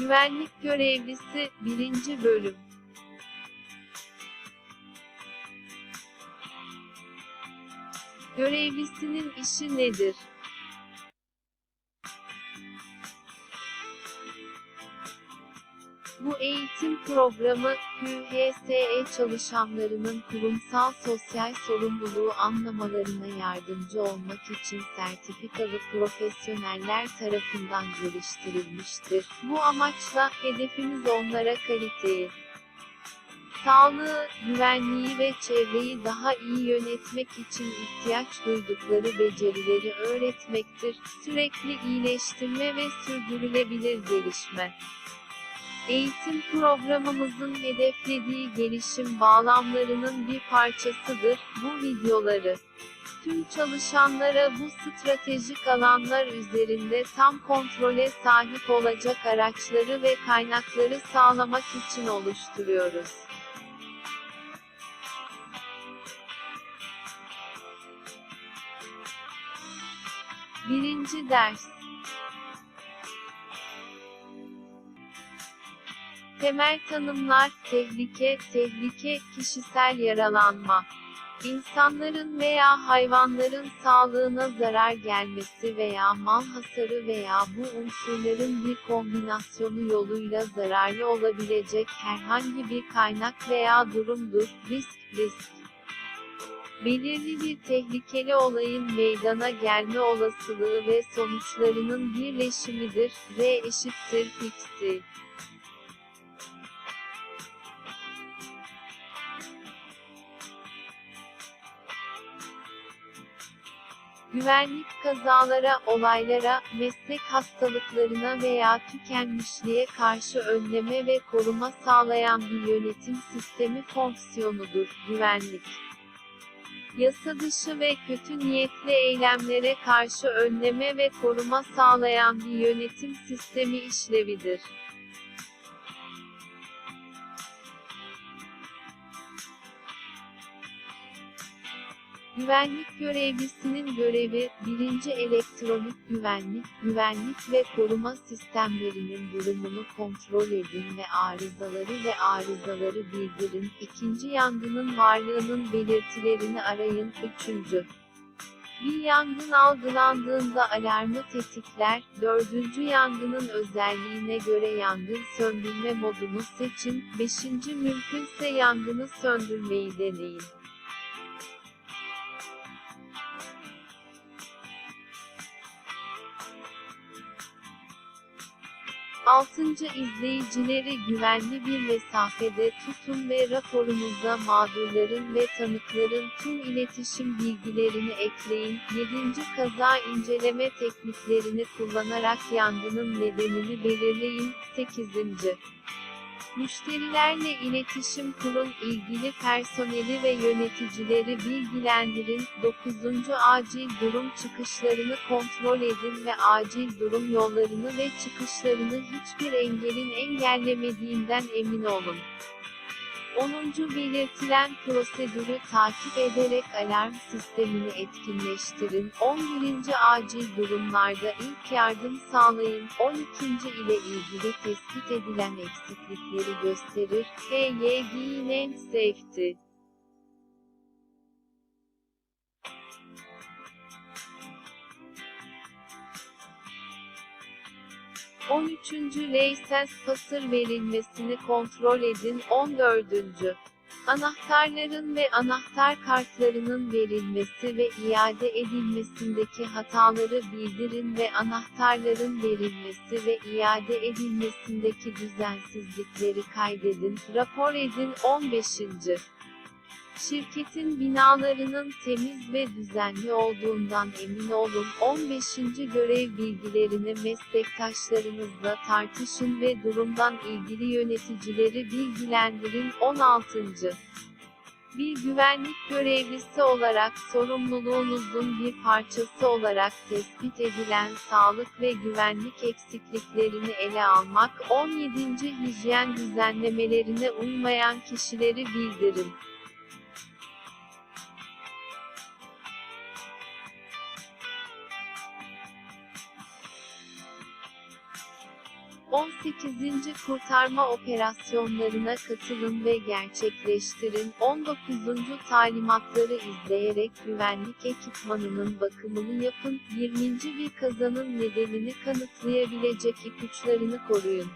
Güvenlik görevlisi 1. bölüm Görevlisinin işi nedir? Bu eğitim programı, QHSE çalışanlarının kurumsal sosyal sorumluluğu anlamalarına yardımcı olmak için sertifikalı profesyoneller tarafından geliştirilmiştir. Bu amaçla, hedefimiz onlara kaliteyi, sağlığı, güvenliği ve çevreyi daha iyi yönetmek için ihtiyaç duydukları becerileri öğretmektir. Sürekli iyileştirme ve sürdürülebilir gelişme. Eğitim programımızın hedeflediği gelişim bağlamlarının bir parçasıdır. Bu videoları tüm çalışanlara bu stratejik alanlar üzerinde tam kontrole sahip olacak araçları ve kaynakları sağlamak için oluşturuyoruz. Birinci ders Temel tanımlar, tehlike, tehlike, kişisel yaralanma. İnsanların veya hayvanların sağlığına zarar gelmesi veya mal hasarı veya bu unsurların bir kombinasyonu yoluyla zararlı olabilecek herhangi bir kaynak veya durumdur. Risk, risk. Belirli bir tehlikeli olayın meydana gelme olasılığı ve sonuçlarının birleşimidir. R eşittir X'i. Güvenlik kazalara, olaylara, meslek hastalıklarına veya tükenmişliğe karşı önleme ve koruma sağlayan bir yönetim sistemi fonksiyonudur. Güvenlik yasa dışı ve kötü niyetli eylemlere karşı önleme ve koruma sağlayan bir yönetim sistemi işlevidir. Güvenlik görevlisinin görevi, birinci elektronik güvenlik, güvenlik ve koruma sistemlerinin durumunu kontrol edin ve arızaları ve arızaları bildirin. İkinci yangının varlığının belirtilerini arayın. Üçüncü, bir yangın algılandığında alarmı tetikler. Dördüncü yangının özelliğine göre yangın söndürme modunu seçin. Beşinci mümkünse yangını söndürmeyi deneyin. Altıncı izleyicileri güvenli bir mesafede tutun ve raporunuzda mağdurların ve tanıkların tüm iletişim bilgilerini ekleyin. Yedinci kaza inceleme tekniklerini kullanarak yangının nedenini belirleyin. Sekizinci Müşterilerle iletişim kurun, ilgili personeli ve yöneticileri bilgilendirin. 9. Acil durum çıkışlarını kontrol edin ve acil durum yollarını ve çıkışlarını hiçbir engelin engellemediğinden emin olun. 10. Belirtilen prosedürü takip ederek alarm sistemini etkinleştirin. 11. Acil durumlarda ilk yardım sağlayın. 12. ile ilgili tespit edilen eksiklikleri gösterir. HYG'nin Safety 13. Leysens pasır verilmesini kontrol edin. 14. Anahtarların ve anahtar kartlarının verilmesi ve iade edilmesindeki hataları bildirin ve anahtarların verilmesi ve iade edilmesindeki düzensizlikleri kaydedin. Rapor edin. 15. Şirketin binalarının temiz ve düzenli olduğundan emin olun. 15. görev bilgilerini meslektaşlarınızla tartışın ve durumdan ilgili yöneticileri bilgilendirin. 16. Bir güvenlik görevlisi olarak sorumluluğunuzun bir parçası olarak tespit edilen sağlık ve güvenlik eksikliklerini ele almak, 17. hijyen düzenlemelerine uymayan kişileri bildirin. 18. kurtarma operasyonlarına katılın ve gerçekleştirin. 19. talimatları izleyerek güvenlik ekipmanının bakımını yapın. 20. bir kazanın nedenini kanıtlayabilecek ipuçlarını koruyun.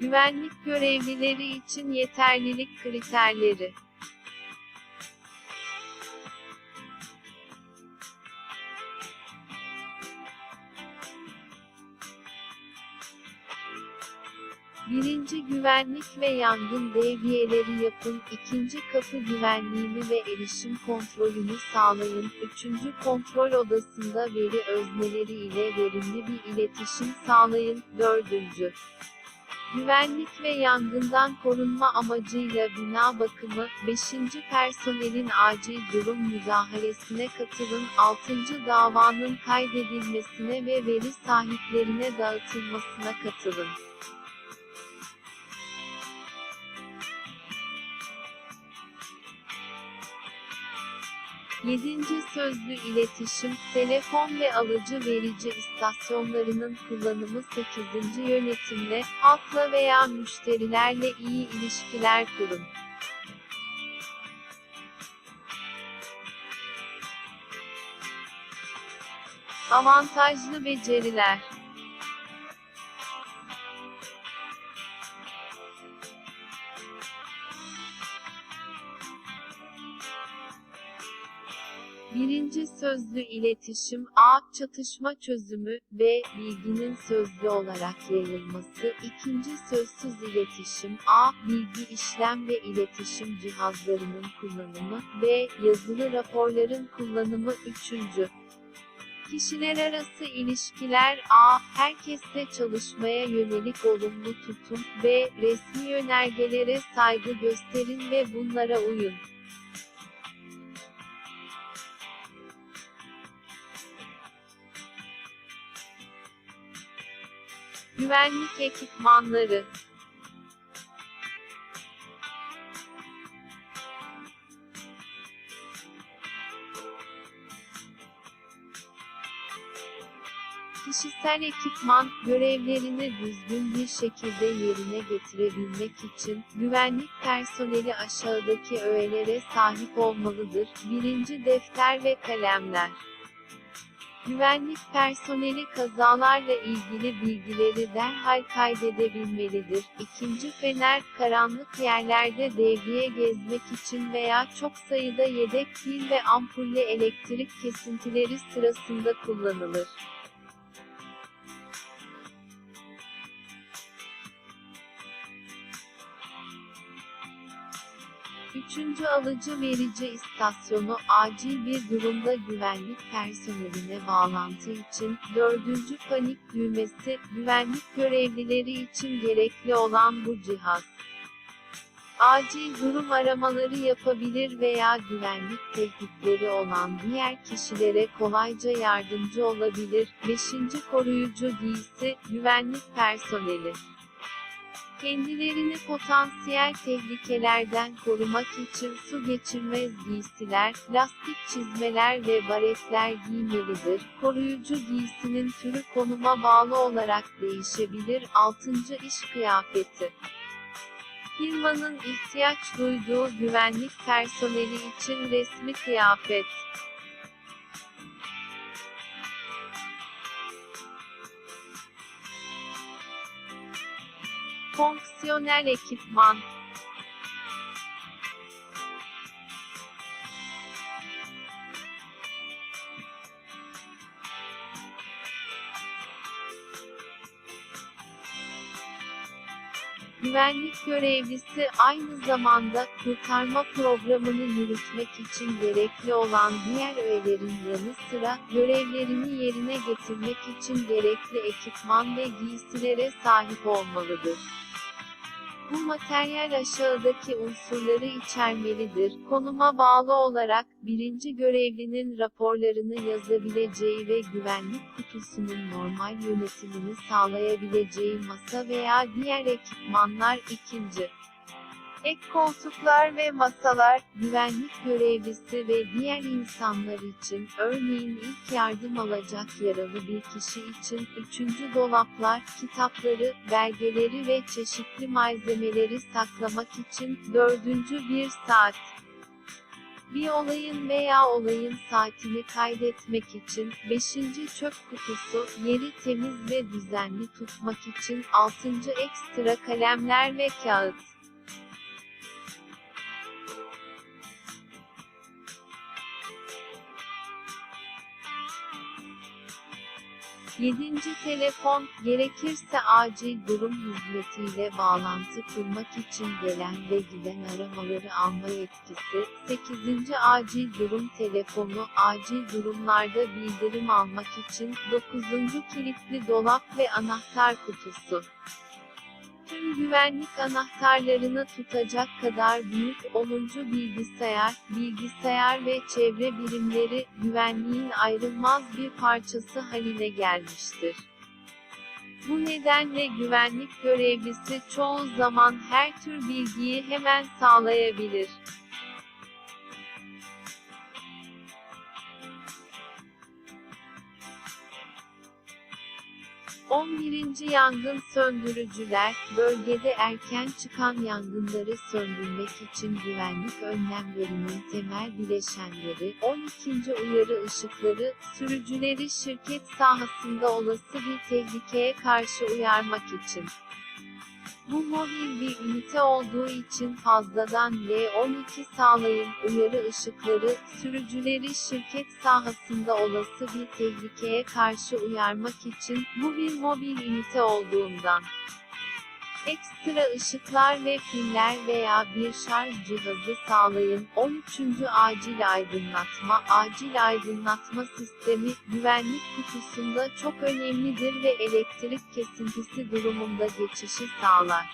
Güvenlik görevlileri için yeterlilik kriterleri Birinci güvenlik ve yangın devriyeleri yapın. İkinci kapı güvenliğini ve erişim kontrolünü sağlayın. Üçüncü kontrol odasında veri özneleri ile verimli bir iletişim sağlayın. Dördüncü Güvenlik ve yangından korunma amacıyla bina bakımı, 5. personelin acil durum müdahalesine katılın, 6. davanın kaydedilmesine ve veri sahiplerine dağıtılmasına katılın. 7. Sözlü iletişim, telefon ve alıcı verici istasyonlarının kullanımı 8. Yönetimle, halkla veya müşterilerle iyi ilişkiler kurun. Avantajlı beceriler Birinci sözlü iletişim A. Çatışma çözümü B. Bilginin sözlü olarak yayılması İkinci sözsüz iletişim A. Bilgi işlem ve iletişim cihazlarının kullanımı B. Yazılı raporların kullanımı Üçüncü Kişiler arası ilişkiler A. Herkesle çalışmaya yönelik olumlu tutum B. Resmi yönergelere saygı gösterin ve bunlara uyun. Güvenlik ekipmanları Kişisel ekipman, görevlerini düzgün bir şekilde yerine getirebilmek için, güvenlik personeli aşağıdaki öğelere sahip olmalıdır. Birinci defter ve kalemler. Güvenlik personeli kazalarla ilgili bilgileri derhal kaydedebilmelidir. İkinci fener, karanlık yerlerde devriye gezmek için veya çok sayıda yedek pil ve ampulle elektrik kesintileri sırasında kullanılır. Üçüncü alıcı verici istasyonu acil bir durumda güvenlik personeline bağlantı için, dördüncü panik düğmesi, güvenlik görevlileri için gerekli olan bu cihaz. Acil durum aramaları yapabilir veya güvenlik tehditleri olan diğer kişilere kolayca yardımcı olabilir. 5. Koruyucu giysi, güvenlik personeli. Kendilerini potansiyel tehlikelerden korumak için su geçirmez giysiler, lastik çizmeler ve baretler giymelidir. Koruyucu giysinin türü konuma bağlı olarak değişebilir. 6. iş kıyafeti Firmanın ihtiyaç duyduğu güvenlik personeli için resmi kıyafet Fonksiyonel ekipman Güvenlik görevlisi aynı zamanda kurtarma programını yürütmek için gerekli olan diğer öğelerin yanı sıra görevlerini yerine getirmek için gerekli ekipman ve giysilere sahip olmalıdır. Bu materyal aşağıdaki unsurları içermelidir. Konuma bağlı olarak, birinci görevlinin raporlarını yazabileceği ve güvenlik kutusunun normal yönetimini sağlayabileceği masa veya diğer ekipmanlar ikinci. Ek koltuklar ve masalar, güvenlik görevlisi ve diğer insanlar için, örneğin ilk yardım alacak yaralı bir kişi için, üçüncü dolaplar, kitapları, belgeleri ve çeşitli malzemeleri saklamak için, dördüncü bir saat. Bir olayın veya olayın saatini kaydetmek için, 5. çöp kutusu, yeri temiz ve düzenli tutmak için, 6. ekstra kalemler ve kağıt. 7. Telefon, gerekirse acil durum hizmetiyle bağlantı kurmak için gelen ve giden aramaları alma yetkisi. 8. Acil durum telefonu, acil durumlarda bildirim almak için. 9. Kilitli dolap ve anahtar kutusu. Tüm güvenlik anahtarlarını tutacak kadar büyük 10. bilgisayar, bilgisayar ve çevre birimleri, güvenliğin ayrılmaz bir parçası haline gelmiştir. Bu nedenle güvenlik görevlisi çoğu zaman her tür bilgiyi hemen sağlayabilir. 11. Yangın söndürücüler, bölgede erken çıkan yangınları söndürmek için güvenlik önlemlerinin temel bileşenleri, 12. uyarı ışıkları, sürücüleri şirket sahasında olası bir tehlikeye karşı uyarmak için. Bu mobil bir ünite olduğu için fazladan L12 sağlayın uyarı ışıkları, sürücüleri şirket sahasında olası bir tehlikeye karşı uyarmak için, bu bir mobil ünite olduğundan. Ekstra ışıklar ve piller veya bir şarj cihazı sağlayın. 13. Acil aydınlatma Acil aydınlatma sistemi, güvenlik kutusunda çok önemlidir ve elektrik kesintisi durumunda geçişi sağlar.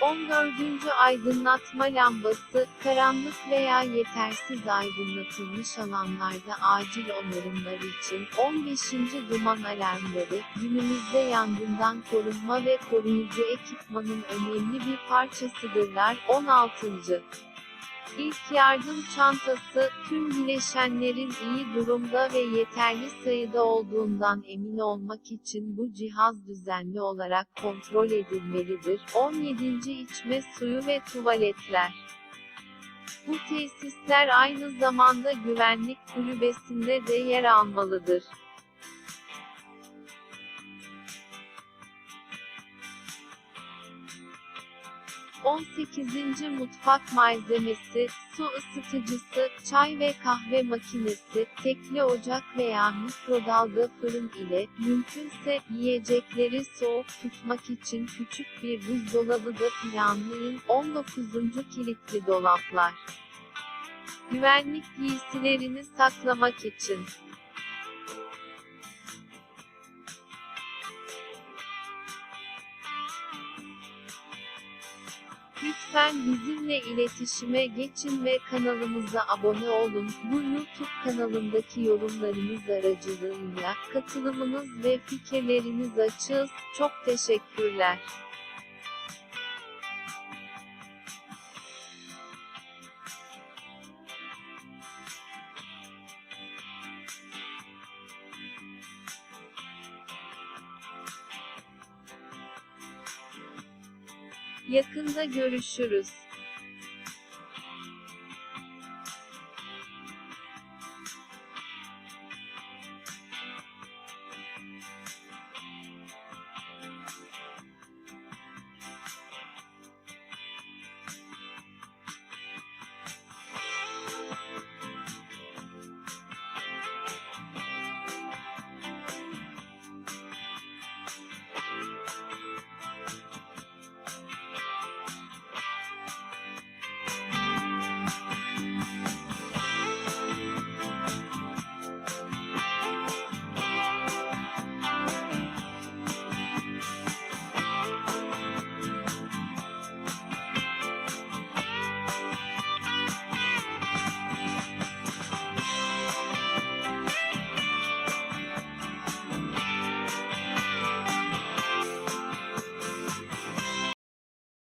14. aydınlatma lambası, karanlık veya yetersiz aydınlatılmış alanlarda acil onarımlar için 15. duman alarmları, günümüzde yangından korunma ve koruyucu ekipmanın önemli bir parçasıdırlar. 16. İlk yardım çantası, tüm bileşenlerin iyi durumda ve yeterli sayıda olduğundan emin olmak için bu cihaz düzenli olarak kontrol edilmelidir. 17. içme suyu ve tuvaletler. Bu tesisler aynı zamanda güvenlik kulübesinde de yer almalıdır. 18. Mutfak malzemesi, su ısıtıcısı, çay ve kahve makinesi, tekli ocak veya mikrodalga fırın ile, mümkünse, yiyecekleri soğuk tutmak için küçük bir buzdolabı da planlayın. 19. Kilitli dolaplar. Güvenlik giysilerini saklamak için. Lütfen bizimle iletişime geçin ve kanalımıza abone olun. Bu YouTube kanalındaki yorumlarınız aracılığıyla katılımınız ve fikirleriniz açığız. Çok teşekkürler. Yakında görüşürüz.